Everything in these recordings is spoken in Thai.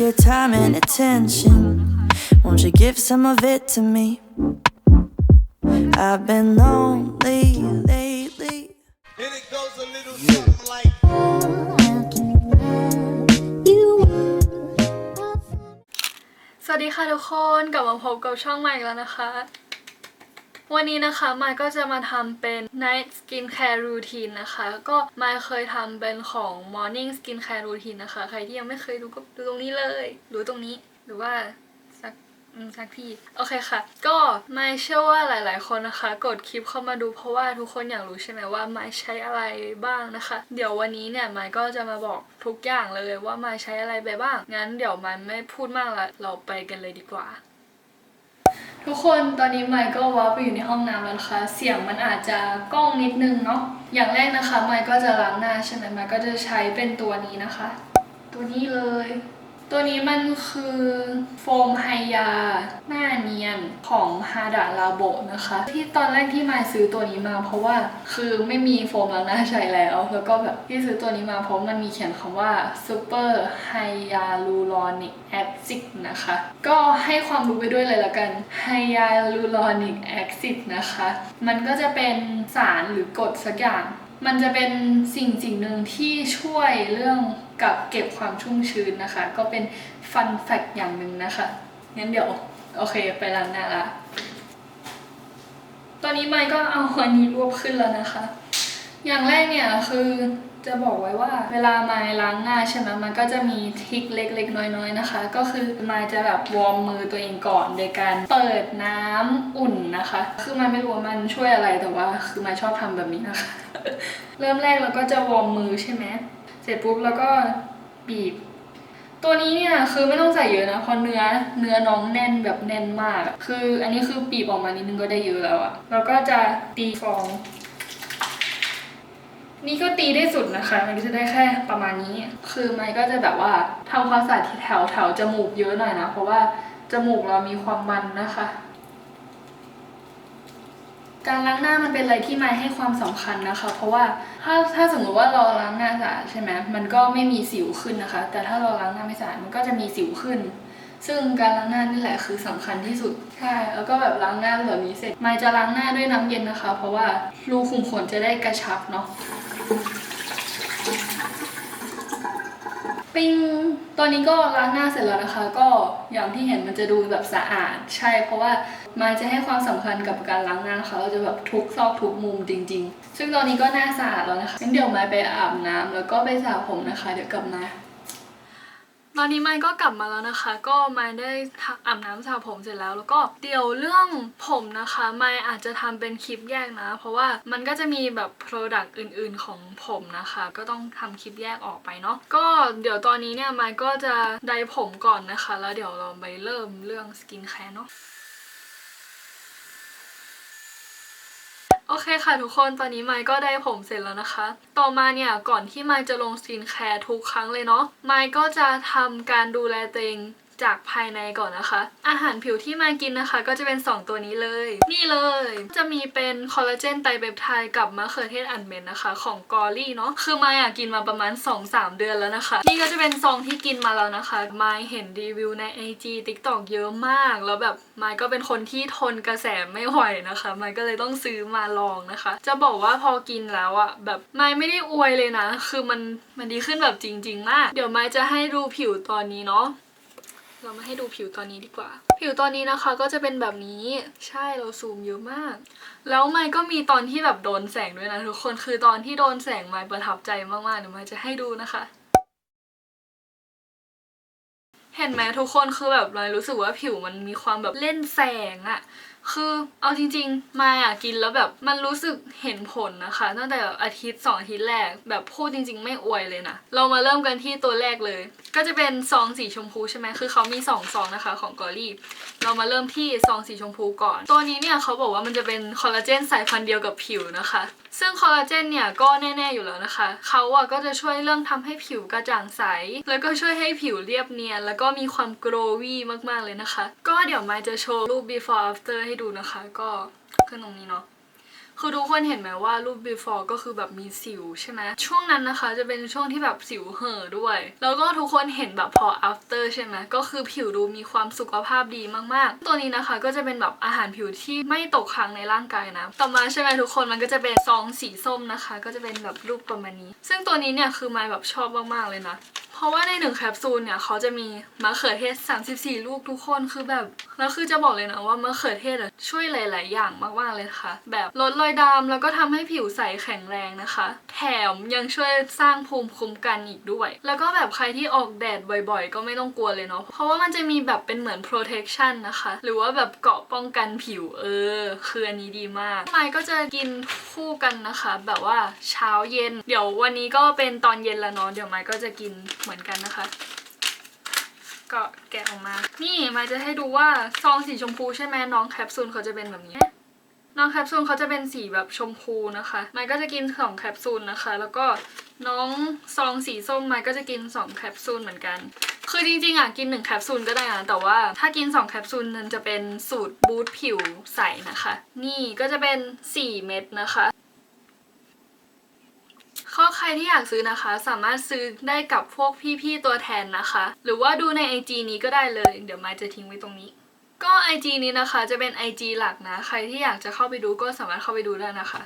your time and attention. Won't you give some of it to me? I've been lonely lately. And it goes a little something like สวัสดีค่ะทุกคนกลับมาพบกับช่องใหม่อีกแล้วนะคะ วันนี้นะคะมายก็จะมาทำเป็น night skincare routine นะคะ ก็มายเคยทำเป็นของ morning skincare routine นะคะ ใครที่ยังไม่เคยดูก็ดูตรงนี้เลยดูตรงนี้หรือว่าสักสักที่โอเคค่ะ ก็ไมายเชื่อว่าหลาย ๆ คนนะคะ กดคลิปเข้ามาดูเพราะว่าทุกคนอยากรู้ใช่ไหมว่าไมายใช้อะไรบ้างนะคะ เดี๋ยววันนี้เนี่ยไมายก็จะมาบอกทุกอย่างเลยว่าไมายใช้อะไรไปบ้างงั้นเดี๋ยวมายไม่พูดมากละเราไปกันเลยดีกว่า ทุกคนตอนนี้ไมค์ก็วาไปอยู่ในห้องน้ำแล้วนะคะ เสียงมันอาจจะกล้องนิดนึงเนาะอย่างแรกนะคะไมค์ก็จะล้างหน้าใช่ไหมไมค์ก็จะใช้เป็นตัวนี้นะคะ ตัวนี้เลย ตัวนี้มันคือโฟมไฮยา หน้าเนียนของฮาดาลาโบนะคะ ที่ตอนแรกที่มาซื้อตัวนี้มา เพราะว่าคือไม่มีโฟมล้างหน้าใช้แล้ว แล้วก็แบบที่ซื้อตัวนี้มาเพราะมันมีเขียนคำว่า Super Hyaluronic Acid นะคะ ก็ให้ความรู้ไปด้วยเลยละกัน Hyaluronic Acid นะคะ มันก็จะเป็นสารหรือกรดสักอย่าง มันจะเป็นสิ่งสิ่งหนึ่งที่ช่วยเรื่อง กับเก็บความชุ่มชื้นนะคะ ก็เป็นฟันแฟกอย่างหนึ่งนะคะงั้นเดี๋ยวโอเคไปล้างหน้าละตอนนี้ไมค์ก็เอาอันนี้รวบขึ้นแล้วนะคะ อย่างแรกเนี่ยคือจะบอกไว้ว่าเวลาไมค์ล้างหน้าใช่ไหมมันก็จะมีทิคเล็กๆ น้อยๆนะคะ ก็คือไมค์จะแบบวอร์มมือตัวเองก่อนโดยการเปิดน้ำอุ่นนะคะ คือไมค์ไม่รู้ว่ามันช่วยอะไรแต่ว่า คือไมค์ชอบทำแบบนี้นะคะ เริ่มแรกเราก็จะวอร์มมือใช่ไหม เสร็จปุ๊บแล้วก็บีบ ตัวนี้เนี่ยคือไม่ต้องใส่เยอะนะเพราะเนื้อเนื้อน้องแน่นแบบแน่นมาก คืออันนี้คือบีบออกมานิดนึงก็ได้เยอะแล้วอะแล้วก็จะตีฟอง นี่ก็ตีได้สุดนะคะ มันก็จะได้แค่ประมาณนี้ คือไมค์ก็จะแบบว่าทำความสะอาดที่แถวแถวจมูกเยอะหน่อยนะ เพราะว่าจมูกเรามีความมันนะคะ การล้างหน้ามันเป็นอะไรที่ไมค์ให้ความสำคัญนะคะ เพราะว่าถ้าถ้าสมมติว่าเราล้างหน้าสะอาดใช่ไหมมันก็ไม่มีสิวขึ้นนะคะ แต่ถ้าเราล้างหน้าไม่สะอาดมันก็จะมีสิวขึ้น ซึ่งการล้างหน้านี่แหละคือสำคัญที่สุดใช่แล้วก็แบบล้างหน้าแบบนี้เสร็จไมค์จะล้างหน้าด้วยน้ำเย็นนะคะ เพราะว่ารูขุมขนจะได้กระชับเนาะปิ้งตอนนี้ก็ล้างหน้าเสร็จแล้วนะคะ ก็อย่างที่เห็นมันจะดูแบบสะอาด ใช่เพราะว่า มาจะให้ความสำคัญกับการล้างหน้านะคะเราจะแบบทุกซอกทุกมุมจริง ๆ ซึ่งตอนนี้ก็หน้าสะอาดแล้วนะคะงั้นเดี๋ยวมาไปอาบน้ำแล้วก็ไปสระผมนะคะ เดี๋ยวกลับมาตอนนี้ไมค์ก็กลับมาแล้วนะคะ ก็ไมค์ได้อาบน้ำสระผมเสร็จแล้ว แล้วก็เดี๋ยวเรื่องผมนะคะไมค์อาจจะทำเป็นคลิปแยกนะ เพราะว่ามันก็จะมีแบบ Product อื่น ๆ ของผมนะคะ ก็ต้องทำคลิปแยกออกไปเนาะก็เดี๋ยวตอนนี้เนี่ยไมค์ก็จะไดร์ผมก่อนนะคะ แล้วเดี๋ยวเราไปเริ่มเรื่องสกินแคร์เนาะ โอ เคค่ะทุกคนตอนนี้ไมค์ก็ได้ผมเสร็จแล้วนะคะ ต่อมาเนี่ยก่อนที่ไมค์จะลงสกินแคร์ทุกครั้งเลยเนาะไมค์ก็จะทำการดูแลตัวเอง จากภายในก่อนนะคะ อาหารผิวที่มค์กินนะคะ ก็จะเป็น 2 ตัวนี้เลย นี่เลย จะมีเป็นคอลลาเจนไตรเปปไทด์กับมะเขือเทศอันเม็ดนะคะ ของกอรี่เนาะคือมค์อะกินมาประมาณ 2-3 เดือนแล้วนะคะ นี่ก็จะเป็นซองที่กินมาแล้วนะคะมค์เห็นรีวิวใน IG TikTok เยอะมาก แล้วแบบมค์ก็เป็นคนที่ทนกระแสไม่ไหวนะคะมค์ก็เลยต้องซื้อมาลองนะคะ จะบอกว่าพอกินแล้วอะแบบไมค์ไม่ได้อวยเลยนะ คือมันมันดีขึ้นแบบจริง ๆ มาก เดี๋ยวมค์จะให้ดูผิวตอนนี้เนาะ เรามาให้ดูผิวตอนนี้ดีกว่า ผิวตอนนี้นะคะก็จะเป็นแบบนี้ใช่เราซูมเยอะมาก แล้วไมค์ก็มีตอนที่แบบโดนแสงด้วยนะทุกคนคือตอนที่โดนแสงไมค์ประทับใจมากๆเดี๋ยวไมค์จะให้ดูนะคะ เห็นไหมทุกคนคือแบบเรารู้สึกว่าผิวมันมีความแบบเล่นแสงอะ คือเอาจริงๆ มาอะกินแล้วแบบมันรู้สึกเห็นผลนะคะ ตั้งแต่แบบอาทิตย์สองอาทิตย์แรก แบบพูดจริง ๆ ไม่อวยเลยนะ เรามาเริ่มกันที่ตัวแรกเลย ก็จะเป็นซองสีชมพูใช่ไหมคือเขามีสองซองนะคะของกอรี่ เรามาเริ่มที่ซองสีชมพูก่อน ตัวนี้เนี่ยเขาบอกว่ามันจะเป็นคอลลาเจนสายพันธุ์เดียวกับผิวนะคะ ซึ่งคอลลาเจนเนี่ยก็แน่ๆอยู่แล้วนะคะ เขาอะก็จะช่วยเรื่องทำให้ผิวกระจ่างใส แล้วก็ช่วยให้ผิวเรียบเนียน แล้วก็มีความโกลวี่มากๆเลยนะคะ ก็เดี๋ยวมาจะโชว์รูป before after ให้ดูนะคะ ก็ขึ้นตรงนี้เนาะคือทุกคนเห็นไหมว่ารูป before ก็คือแบบมีสิวใช่ไหมช่วงนั้นนะคะจะเป็นช่วงที่แบบสิวเห่อด้วย แล้วก็ทุกคนเห็นแบบพอ after ใช่ไหมก็คือผิวดูมีความสุขภาพดีมากๆ ตัวนี้นะคะก็จะเป็นแบบอาหารผิวที่ไม่ตกค้างในร่างกายนะ ต่อมาใช่ไหมทุกคนมันก็จะเป็นซองสีส้มนะคะ ก็จะเป็นแบบรูปประมาณนี้ ซึ่งตัวนี้เนี่ยคือมายแบบชอบมากๆเลยนะ ราะว่าในหนึ่งแคปซูลเนี่ยเขาจะมีมะเขือเทศ 34 ลูกทุกคนคือแบบแล้วคือจะบอกเลยนะว่ามะเขือเทศช่วยหลาย ๆ อย่างมากๆเลยค่ะ แบบลดรอยดำแล้วก็ทำให้ผิวใสแข็งแรงนะคะ แถมยังช่วยสร้างภูมิคุ้มกันอีกด้วย แล้วก็แบบใครที่ออกแดดบ่อย ๆ ก็ไม่ต้องกลัวเลยเนาะเพราะว่ามันจะมีแบบเป็นเหมือน protection นะคะ หรือว่าแบบเกาะป้องกันผิวเออคืออันนี้ดีมากไมก็จะกินคู่กันนะคะ แบบว่าเช้าเย็น เดี๋ยววันนี้ก็เป็นตอนเย็นแล้วเนาะเดี๋ยวไมก็จะกินเหมือนกันนะคะ ก็แกะออกมา นี่มค์จะให้ดูว่าซองสีชมพูใช่ไหมน้องแคปซูลเขาจะเป็นแบบนี้ น้องแคปซูลเขาจะเป็นสีแบบชมพูนะคะมค์ก็จะกินสองแคปซูลนะคะ แล้วก็น้องซองสีส้มมค์ก็จะกินสองแคปซูลเหมือนกันคือจริงๆอะกินหนึ่งแคปซูลก็ได้นะแต่ว่าถ้ากินสองแคปซูลมันจะเป็นสูตรบูทผิวใสนะคะ นี่ก็จะเป็น 4 เม็ดนะคะ ก็ใครที่อยากซื้อนะคะ สามารถซื้อได้กับพวกพี่ๆตัวแทนนะคะ หรือว่าดูใน IG นี้ก็ได้เลย เดี๋ยวไมาจะทิ้งไว้ตรงนี้ ก็ IG นี้นะคะจะเป็น IG หลักนะ ใครที่อยากจะเข้าไปดูก็สามารถเข้าไปดูได้นะคะ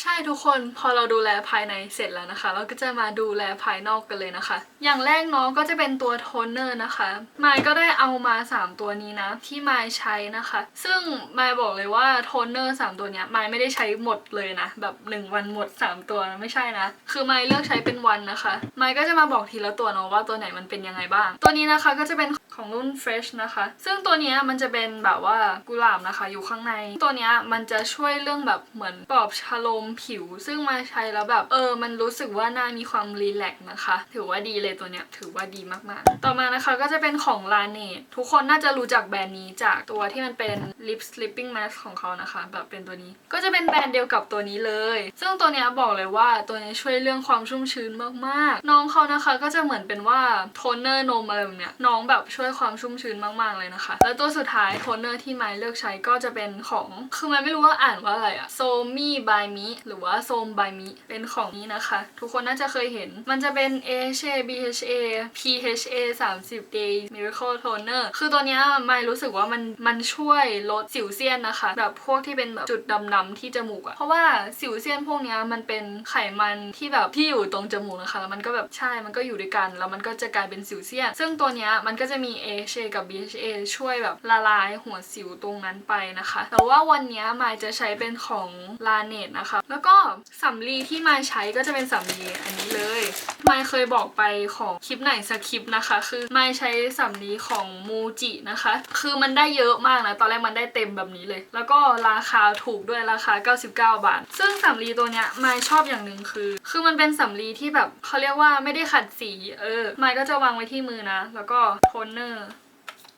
ใช่ทุกคนพอเราดูแลภายในเสร็จแล้วนะคะ เราก็จะมาดูแลภายนอกกันเลยนะคะ อย่างแรกเนาะก็จะเป็นตัวโทนเนอร์นะคะมายก็ได้เอามา 3 ตัวนี้นะ ที่มายใช้นะคะ ซึ่งมายบอกเลยว่าโทนเนอร์3ตัวเนี้ยมายไม่ได้ใช้หมดเลยนะ แบบ 1 วันหมด 3 ตัวไม่ใช่นะ คือมายเลือกใช้เป็นวันนะคะมายก็จะมาบอกทีละตัวเนาะว่าตัวไหนมันเป็นยังไงบ้าง ตัวนี้นะคะก็จะเป็น ของรุ่น Fresh นะคะ ซึ่งตัวนี้มันจะเป็นแบบว่ากุหลาบนะคะ อยู่ข้างใน ตัวนี้มันจะช่วยเรื่องแบบเหมือนปลอบชโลมผิว ซึ่งมาใช้แล้วแบบเออ มันรู้สึกว่าหน้ามีความรีแลกซ์นะคะ ถือว่าดีเลยตัวเนี้ยถือว่าดีมากๆ ต่อมานะคะก็จะเป็นของลาเนตทุกคนน่าจะรู้จักแบรนด์นี้จากตัวที่มันเป็น lip sleeping mask ของเขานะคะ แบบเป็นตัวนี้ ก็จะเป็นแบรนด์เดียวกับตัวนี้เลย ซึ่งตัวเนี้ยบอกเลยว่าตัวนี้ช่วยเรื่องความชุ่มชื้นมากๆ น้องเขานะคะก็จะเหมือนเป็นว่าโทนเนอร์นมอะไรแบบเนี้ยน้องแบบช่วยความชุ่มชื้นมากๆเลยนะคะ แล้วตัวสุดท้ายโทนเนอร์ที่ไมค์เลือกใช้ก็จะเป็นของ คือไมไม่รู้ว่าอ่านว่าอะไรอะโซมี่บายมิหรือว่าโซมบายมิเป็นของนี้นะคะ ทุกคนน่าจะเคยเห็น มันจะเป็น AHA BHA PHA 30 day miracle toner คือตัวนี้ไมค์รู้สึกว่ามันมันช่วยลดสิวเซียนนะคะ แบบพวกที่เป็นแบบจุดดำๆที่จมูกอะเพราะว่าสิวเซียนพวกนี้มันเป็นไขมันที่แบบที่อยู่ตรงจมูกนะคะแล้วมันก็แบบใช่มันก็อยู่ด้วยกัน แล้วมันก็จะกลายเป็นสิวเซียน ซึ่งตัวนี้มันก็จะมี AHA กับ BHA ช่วยแบบละลายหัวสิวตรงนั้นไปนะคะ แต่ว่าวันนี้มายจะใช้เป็นของลาเนตนะคะ แล้วก็สำลีที่มายใช้ก็จะเป็นสำลีอันนี้เลยมายเคยบอกไปของคลิปไหนสักคลิปนะคะ คือมายใช้สำลีของมูจินะคะ คือมันได้เยอะมากนะ ตอนแรกมันได้เต็มแบบนี้เลย แล้วก็ราคาถูกด้วยราคา 99 บาท ซึ่งสำลีตัวเนี้ยมายชอบอย่างหนึ่งคือ คือมันเป็นสำลีที่แบบเขาเรียกว่าไม่ได้ขัดสี เออมายก็จะวางไว้ที่มือนะ แล้วก็โทนเนอร์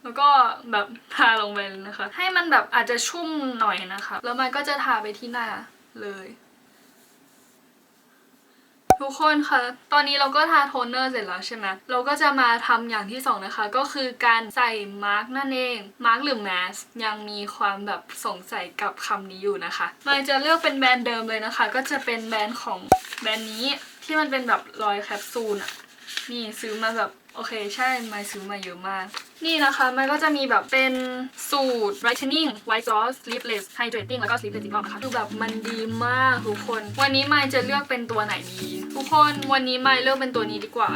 แล้วก็แบบทาลงไปเลยนะคะ ให้มันแบบอาจจะชุ่มหน่อยนะคะ แล้วมันก็จะทาไปที่หน้าเลย ทุกคนคะตอนนี้เราก็ทาโทนเนอร์เสร็จแล้วใช่ไหมเราก็จะมาทำอย่างที่สองนะคะ ก็คือการใส่มาร์กนั่นเองมาร์กหรือแมสยังมีความแบบสงสัยกับคำนี้อยู่นะคะมายจะเลือกเป็นแบรนด์เดิมเลยนะคะ ก็จะเป็นแบรนด์ของแบรนด์นี้ที่มันเป็นแบบรอยแคปซูลอะ นี่ซื้อมาแบบโอเคใช่ไม่ซื้อมาเยอะมาก นี่นะคะมันก็จะมีแบบเป็นสูตร brightening white gloss sleepless hydrating แล้วก็ sleepless อีกรอบนะคะคือแบบมันดีมากทุกคน วันนี้ไม่จะเลือกเป็นตัวไหนดี ทุกคนวันนี้ไม่เลือกเป็นตัวนี้ดีกว่า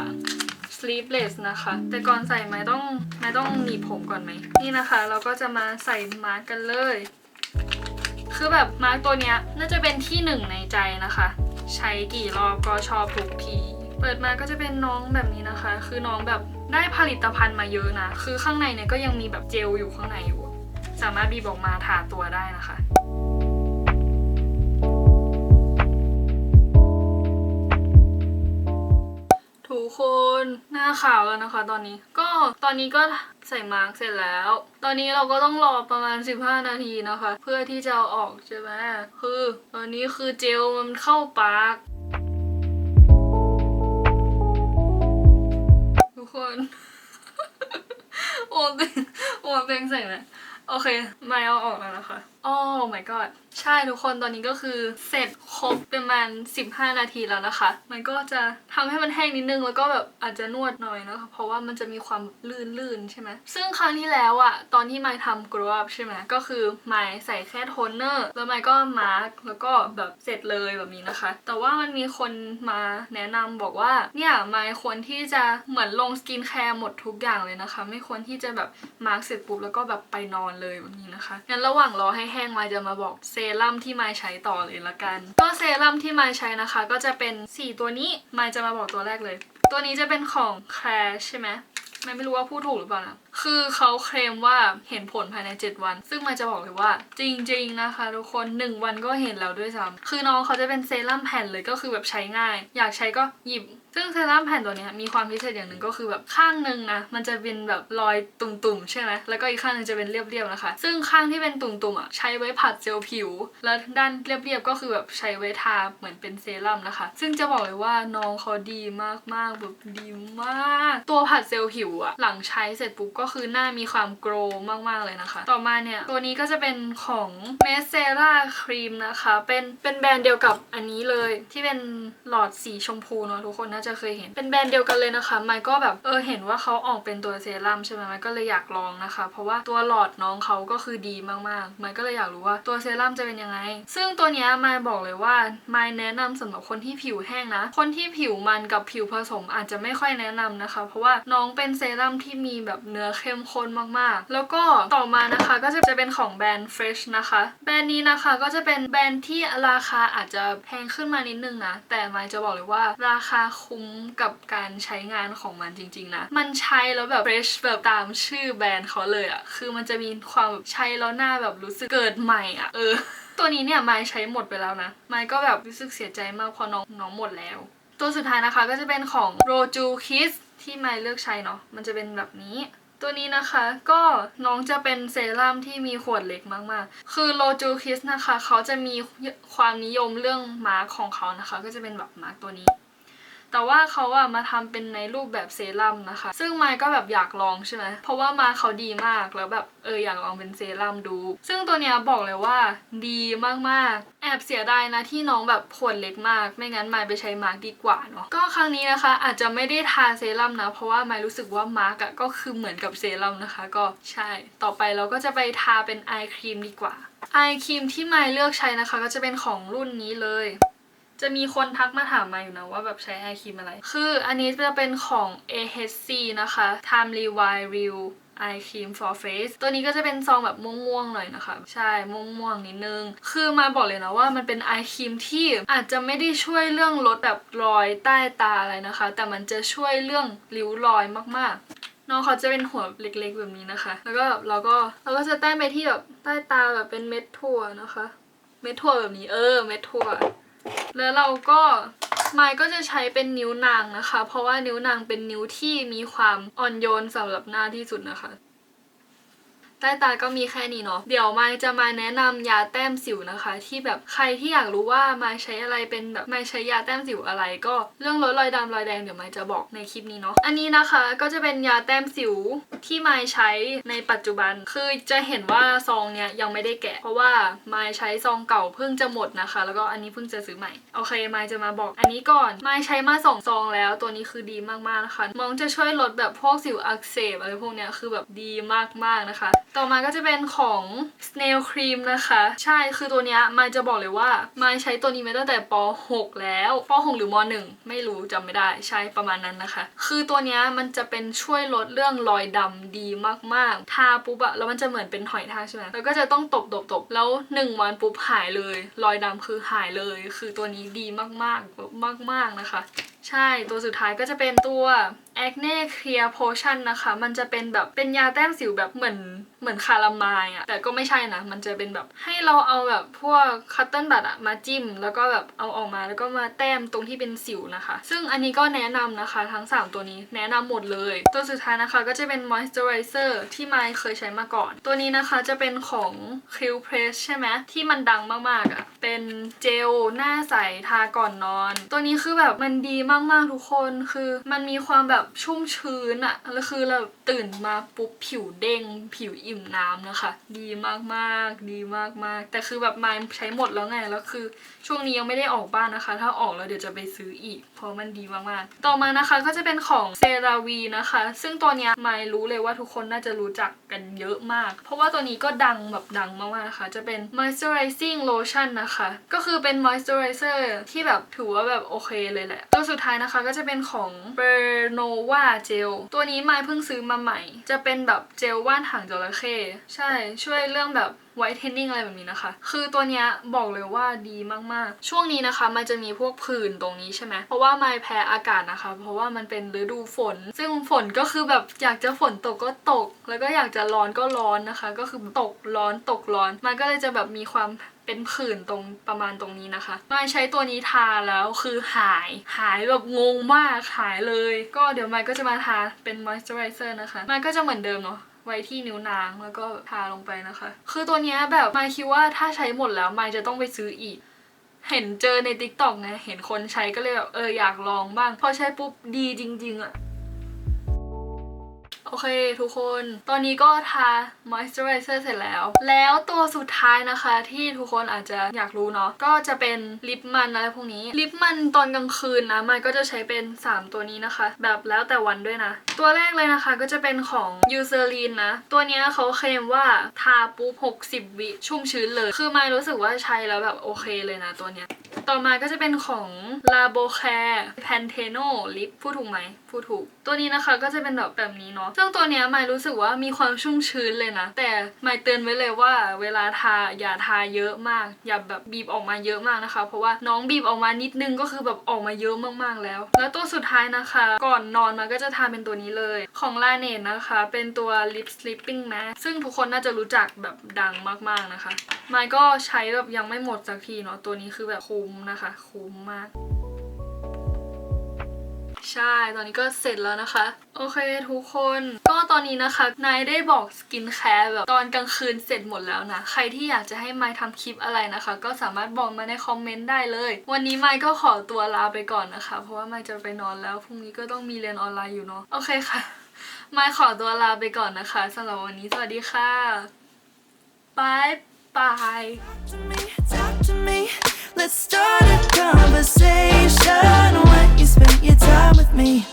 sleepless นะคะ แต่ก่อนใส่ไม่ต้องไม่ต้องหนีบผมก่อนไหม นี่นะคะ เราก็จะมาใส่มาร์กกันเลย คือแบบมาร์กตัวเนี้ยน่าจะเป็นที่หนึ่งในใจนะคะ ใช้กี่รอบก็ชอบทุกที เปิดมาก็จะเป็นน้องแบบนี้นะคะ คือน้องแบบได้ผลิตภัณฑ์มาเยอะนะ คือข้างในเนี่ยก็ยังมีแบบเจลอยู่ข้างในอยู่ สามารถบีบออกมาทาตัวได้นะคะทุกคนหน้าขาวแล้วนะคะ ตอนนี้ก็ตอนนี้ก็ใส่มาร์กเสร็จแล้ว ตอนนี้เราก็ต้องรอประมาณ 15 นาทีนะคะ เพื่อที่จะเอาออกใช่ไหมคือตอนนี้คือเจลมันเข้าปาก เต็งโอเต็งใส่ไหมโอเค ไม่เอาออกแล้วนะคะ โอ้ my god ใช่ทุกคนตอนนี้ก็คือเสร็จครบประมาณ 15 นาทีแล้วนะคะ มันก็จะทำให้มันแห้งนิดนึง แล้วก็แบบอาจจะนวดหน่อยนะคะเพราะว่ามันจะมีความลื่นๆใช่ไหมซึ่งครั้งที่แล้วอะตอนที่ไมค์ทำกรอบใช่ไหมก็คือไมค์ใส่แค่โทนเนอร์แล้วไมค์ก็มาร์กแล้วก็แบบเสร็จเลยแบบนี้นะคะ แต่ว่ามันมีคนมาแนะนำบอกว่าเนี่ยไมค์ควรที่จะเหมือนลงสกินแคร์หมดทุกอย่างเลยนะคะ ไม่ควรที่จะแบบมาร์กเสร็จปุ๊บแล้วก็แบบไปนอนเลยแบบนี้นะคะงั้นระหว่างรอให้แห้งมค์จะมาบอกเซรั่มที่ไมค์ใช้ต่อเลยละกัน ก็เซรั่มที่ไมค์ใช้นะคะ ก็จะเป็น 4 ตัวนี้ไมค์จะมาบอกตัวแรกเลย ตัวนี้จะเป็นของแคร์ใช่ไหมไม่ไม่รู้ว่าพูดถูกหรือเปล่านะ คือเขาเคลมว่าเห็นผลภายใน 7 วัน ซึ่งมันจะบอกเลยว่า จริง ๆ นะคะ ทุกคน 1 วันก็เห็นแล้วด้วยซ้ำคือน้องเขาจะเป็นเซรั่มแผ่นเลยก็คือแบบใช้ง่าย อยากใช้ก็หยิบซึ่งเซรั่มแผ่นตัวนี้มีความพิเศษอย่างหนึ่งก็คือแบบข้างหนึ่งนะมันจะเป็นแบบรอยตุ่มๆใช่ไหมแล้วก็อีกข้างหนึงจะเป็นเรียบๆนะคะ ซึ่งข้างที่เป็นตุ่มๆอะใช้ไว้ผัดเจลผิว แล้วด้านเรียบๆก็คือแบบใช้ไว้ทาเหมือนเป็นเซรั่มนะคะ ซึ่งจะบอกเลยว่าน้องเขาดีมากๆแบบดีมาก ตัวผัดเซลล์ผิวอะหลังใช้เสร็จปุ๊บก็คือหน้ามีความโกรมากๆเลยนะคะ ต่อมาเนี่ยตัวนี้ก็จะเป็นของเมสเซราครีมนะคะเป็นเป็นแบรนด์เดียวกับอันนี้เลยที่เป็นหลอดสีชมพูเนาะทุกคนน่าจะเคยเห็น เป็นแบรนด์เดียวกันเลยนะคะไมค์ก็แบบเออเห็นว่าเขาออกเป็นตัวเซรั่มใช่ไหมไมค์ก็เลยอยากลองนะคะ เพราะว่าตัวหลอดน้องเขาก็คือดีมากๆไมค์ก็เลยอยากรู้ว่าตัวเซรั่มจะเป็นยังไง ซึ่งตัวเนี้ยไมค์บอกเลยว่าไมค์แนะนำสำหรับคนที่ผิวแห้งนะ คนที่ผิวมันกับผิวผสมอาจจะไม่ค่อยแนะนำนะคะ เพราะว่าน้องเป็นเซรั่มที่มีแบบเนื้อเข้มข้นมากๆ แล้วก็ต่อมานะคะก็จะเป็นของแบรนด์ Fresh นะคะ แบรนด์นี้นะคะก็จะเป็นแบรนด์ที่ราคาอาจจะแพงขึ้นมานิดนึงนะ แต่ไมค์จะบอกเลยว่าราคาคคุ้มกับการใช้งานของมันจริง ๆ นะ มันใช้แล้วแบบ fresh แบบตามชื่อแบรนด์เขาเลยอะคือมันจะมีความแบบใช้แล้วหน้าแบบรู้สึกเกิดใหม่อะเออ ตัวนี้เนี่ยไมค์ใช้หมดไปแล้วนะไมค์ก็แบบรู้สึกเสียใจมากเพอน้องน้องหมดแล้ว ตัวสุดท้ายนะคะก็จะเป็นของ Roju Kiss ที่ไมค์เลือกใช้เนาะมันจะเป็นแบบนี้ตัวนี้นะคะก็น้องจะเป็นเซรั่มที่มีขวดเล็กมากๆ คือ Roju Kiss นะคะ เขาจะมีความนิยมเรื่องมาร์คของเขานะคะ ก็จะเป็นแบบมาร์คตัวนี้ แต่ว่าเขาอะมาทำเป็นในรูปแบบเซรั่มนะคะ ซึ่งไมค์ก็แบบอยากลองใช่ไหมเพราะว่ามาเขาดีมากแล้วแบบเอออยากลองเป็นเซรั่มดู ซึ่งตัวเนี้ยบอกเลยว่าดีมากๆ แอบเสียดายนะที่น้องแบบขวดเล็กมาก ไม่งั้นไมค์ไปใช้มาร์กดีกว่าเนาะก็ครั้งนี้นะคะ อาจจะไม่ได้ทาเซรั่มนะ เพราะว่าไมค์รู้สึกว่ามาร์กอะก็คือเหมือนกับเซรั่มนะคะ ก็ใช่ ต่อไปเราก็จะไปทาเป็นไอครีมดีกว่าไอครีมที่ไมค์เลือกใช้นะคะ ก็จะเป็นของรุ่นนี้เลย จะมีคนทักมาถามมาอยู่นะว่าแบบใช้ไอครีมอะไร คืออันนี้จะเป็นของ AHC นะคะ Time Rewind Real Eye Cream for Face ตัวนี้ก็จะเป็นซองแบบม่วงๆหน่อยนะคะ ใช่ ม่วงๆนิดนึง คือมาบอกเลยนะว่ามันเป็นไอครีมที่อาจจะไม่ได้ช่วยเรื่องลดแบบรอยใต้ตาอะไรนะคะ แต่มันจะช่วยเรื่องริ้วรอยมากๆน้องเขาจะเป็นหัวเล็กๆแบบนี้นะคะ แล้วก็เราก็เราก็จะแต้มไปที่แบบใต้ตาแบบเป็นเม็ดถั่วนะคะ เม็ดถั่วแบบนี้เออ เม็ดถั่ว แล้วเราก็ไม้ก็จะใช้เป็นนิ้วนางนะคะ เพราะว่านิ้วนางเป็นนิ้วที่มีความอ่อนโยนสำหรับหน้าที่สุดนะคะ ใต้ตาก็มีแค่นี้เนาะ เดี๋ยวไมค์จะมาแนะนำยาแต้มสิวนะคะ ที่แบบใครที่อยากรู้ว่าไมค์ใช้อะไรเป็นแบบไมค์ใช้ยาแต้มสิวอะไร ก็เรื่องลดรอยดำรอยแดงเดี๋ยวไมค์จะบอกในคลิปนี้เนาะ อันนี้นะคะก็จะเป็นยาแต้มสิวที่ไมค์ใช้ในปัจจุบัน คือจะเห็นว่าซองเนี้ยยังไม่ได้แกะ เพราะว่าไมค์ใช้ซองเก่าเพิ่งจะหมดนะคะ แล้วก็อันนี้เพิ่งจะซื้อใหม่ โอเคไมค์จะมาบอก อันนี้ก่อนไมค์ใช้มาสองซองแล้วตัวนี้คือดีมากๆนะคะ มองจะช่วยลดแบบพวกสิวอักเสบอะไรพวกเนี้ยคือแบบดีมากๆนะคะต่อมาก็จะเป็นของ snail cream นะคะ ใช่คือตัวเนี้ยมค์จะบอกเลยว่ามค์ใช้ตัวนี้มาตั้งแต่ป .6 แล้วป .6 หรือม .1 ไม่รู้จำไม่ได้ใช่ประมาณนั้นนะคะ คือตัวเนี้ยมันจะเป็นช่วยลดเรื่องรอยดำดีมากๆ ทาปุ๊บอะแล้วมันจะเหมือนเป็นหอยทากใช่ไหมแล้วก็จะต้องตบตบตบแล้ว 1 วันปุ๊บหายเลย รอยดำคือหายเลย คือตัวนี้ดีมากๆมากๆนะคะ ใช่ตัวสุดท้ายก็จะเป็นตัว acne clear potion นนะคะ มันจะเป็นแบบเป็นยาแต้มสิวแบบเหมือนเหมือนคาราไมายอะแต่ก็ไม่ใช่นะ มันจะเป็นแบบให้เราเอาแบบพวกคัตเติ้ลบัตอะมาจิ้ม แล้วก็แบบเอาออกมาแล้วก็มาแต้มตรงที่เป็นสิวนะคะ ซึ่งอันนี้ก็แนะนำนะคะทั้ง 3 ตัวนี้แนะนำหมดเลย ตัวสุดท้ายนะคะก็จะเป็น moisturizer ที่ไมค์เคยใช้มาก่อน ตัวนี้นะคะจะเป็นของ q Press ใช่ไหมที่มันดังมากๆอะเป็นเจลหน้าใสทาก่อนนอน ตัวนี้คือแบบมันดีมากๆทุกคนคือมันมีความแบบชุ่มชื้นอะแล้วคือเราตื่นมาปุ๊บผิวเด้ง ผิวอิ่มน้ำนะคะ ดีมากๆ ดีมากๆ แต่คือแบบไมล์ใช้หมดแล้วไง แล้วคือ ช่วงนี้ยังไม่ได้ออกบ้านนะคะ ถ้าออกแล้วเดี๋ยวจะไปซื้ออีก เพราะมันดีมากๆ ต่อมานะคะก็จะเป็นของเซราวีนะคะ ซึ่งตัวนี้ไมล์รู้เลยว่าทุกคนน่าจะรู้จักกันเยอะมาก เพราะว่าตัวนี้ก็ดังแบบดังมากๆนะคะ จะเป็น moisturizing lotion นะคะ ก็คือเป็น moisturizer ที่แบบถือว่าแบบโอเคเลยแหละ ตัวสุดท้ายนะคะก็จะเป็นของ Bernova Gel ตัวนี้ไมล์เพิ่งซื้อมาใหม่ จะเป็นแบบเจลว่านหางจระเข้ใช่ช่วยเรื่องแบบไวท์เทนนิ่งอะไรแบบนี้นะคะ คือตัวเนี้ยบอกเลยว่าดีมากๆ ช่วงนี้นะคะ มันจะมีพวกผื่นตรงนี้ใช่ไหม เพราะว่าไม่แพ้อากาศนะคะ เพราะว่ามันเป็นฤดูฝน ซึ่งฝนก็คือแบบอยากจะฝนตกก็ตก แล้วก็อยากจะร้อนก็ร้อนนะคะ ก็คือตกร้อนตกร้อน มันก็เลยจะแบบมีความ เป็นผื่นตรงประมาณตรงนี้นะคะม่ใช้ตัวนี้ทาแล้วคือหายหายแบบงงมากหายเลย ก็เดี๋ยวมค์ก็จะมาทาเป็นมอยส์เจอไรเซอร์นะคะมันก็จะเหมือนเดิมเนาะไว้ที่นิ้วนางแล้วก็ทาลงไปนะคะ คือตัวเนี้ยแบบมายคิดว่าถ้าใช้หมดแล้วมายจะต้องไปซื้ออีก เห็นเจอใน t ิ k t o k ไงเห็นคนใช้ก็เลยแบบเอออยากลองบ้าง พอใช้ปุ๊บดีจริง ๆอะ โอเคทุกคน ตอนนี้ก็ทา moisturizer เสร็จแล้ว แล้วตัวสุดท้ายนะคะที่ทุกคนอาจจะอยากรู้เนาะ ก็จะเป็นลิปมันอะไรพวกนี้ ลิปมันตอนกลางคืนนะ มันก็จะใช้เป็น 3 ตัวนี้นะคะ แบบแล้วแต่วันด้วยนะ ตัวแรกเลยนะคะก็จะเป็นของ u s e r i n นะ ตัวเนี้ยเขาเคลมว่าทาปุ๊บ60 วิชุ่มชื้นเลย คือไม่รู้สึกว่าใช้แล้วแบบโอเคเลยนะตัวเนี้ย ต่อมาก็จะเป็นของ La b o c a r e Pantene Lip พูดถูกไหม พูดถูก ตัวนี้นะคะก็จะเป็นแบบแบบนี้เนาะซึ่งตัวเนี้ยไม่รู้สึกว่ามีความชุ่มชื้นเลยนะ แต่ไม่เตือนไว้เลยว่า เวลาทาอย่าทาเยอะมาก อย่าแบบบีบออกมาเยอะมากนะคะ เพราะว่าน้องบีบออกมานิดนึงก็คือแบบออกมาเยอะมากๆแล้ว แล้วตัวสุดท้ายนะคะ ก่อนนอนมันก็จะทาเป็นตัวนี้เลย ของ l a n e t นะคะ เป็นตัว Lip Sleeping Mask ซึ่งทุกคนน่าจะรู้จักแบบดังมากๆนะคะไมค์ก็ใช้แบบยังไม่หมดสักทีเนาะตัวนี้คือแบบคุ้มนะคะ คุ้มมาก ใช่ ตอนนี้ก็เสร็จแล้วนะคะ โอเคทุกคน ก็ตอนนี้นะคะ นายได้บอกสกินแคร์แบบตอนกลางคืนเสร็จหมดแล้วนะ ใครที่อยากจะให้ไมค์ทำคลิปอะไรนะคะ ก็สามารถบอกมาในคอมเมนต์ได้เลย วันนี้ไมค์ก็ขอตัวลาไปก่อนนะคะ เพราะว่าไมค์จะไปนอนแล้ว พรุ่งนี้ก็ต้องมีเรียนออนไลน์อยู่เนาะ โอเคค่ะไมค์ขอตัวลาไปก่อนนะคะสำหรับวันนี้สวัสดีค่ะบายบาย Let's start a conversation when you spend your time with me.